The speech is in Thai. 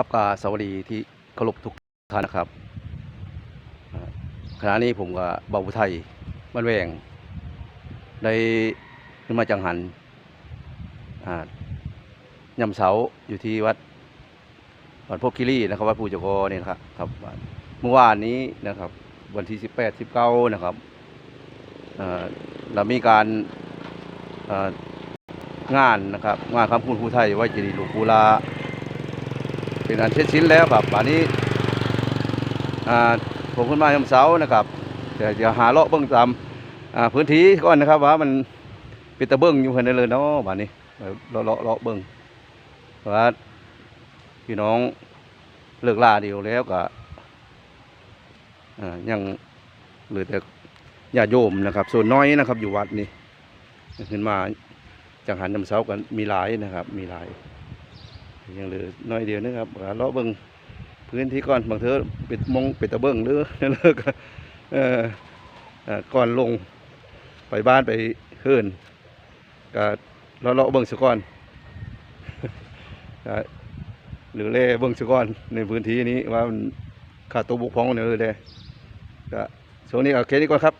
ครับกาสวัสดีที่เคารพทุกท่านนะครับขณะนี้ผมกับเบาอุทัยบ้านแวงได้ขึ้นมาจังหันอ่ายำเสาอยู่ที่วัดวัดพบคิรีนะครับวัดปูจโกนี่นะครับครับเมื่อวานนี้นะครับ วันที่สิบแปดสิบเก้านะครับเรามีการงานนะครับ งานคำพูดผู้ไทยไว้จดีย์หลวงปูลา เป็นอันเสร็จสิ้นแล้วครับป่านนี้ผมขึ้นมายามเสานะครับเดี๋ยวหาเลาะเบิ้องตามอ่าพื้นที่ก่อนนะครับว่ามันเป็นตะเบิ้องอยู่ภายในเลยเนาะป่านนี้เลาะเลาะเลาะเบิ้องว่าพี่น้องเลิกลาเดียวแล้วก็ยังเหลือแต่ญาติโยมนะครับ ส่วนน้อยนะครับอยู่วัดนี่ขึ้นมาจังหันยามเสากันมีหลายนะครับ มีหลาย ยังเหลือน้อยเดียวนะครับก็เลาะเบิ้งพื้นที่ก่อนบางเทอปิดมงปิดตะเบิ้งหรือเลิกเอ่อเอ่อก่อนลงไปบ้านไปเฮือนก็เลาะเลาะเบิ้งสก่อนหรือเล่เบิ้งสก่อนในพื้นที่นี้ว่าขาดตัวบุกพองเนี่ยเลยก็ช่วงนี้เอาแค่นี้ก่อนครับ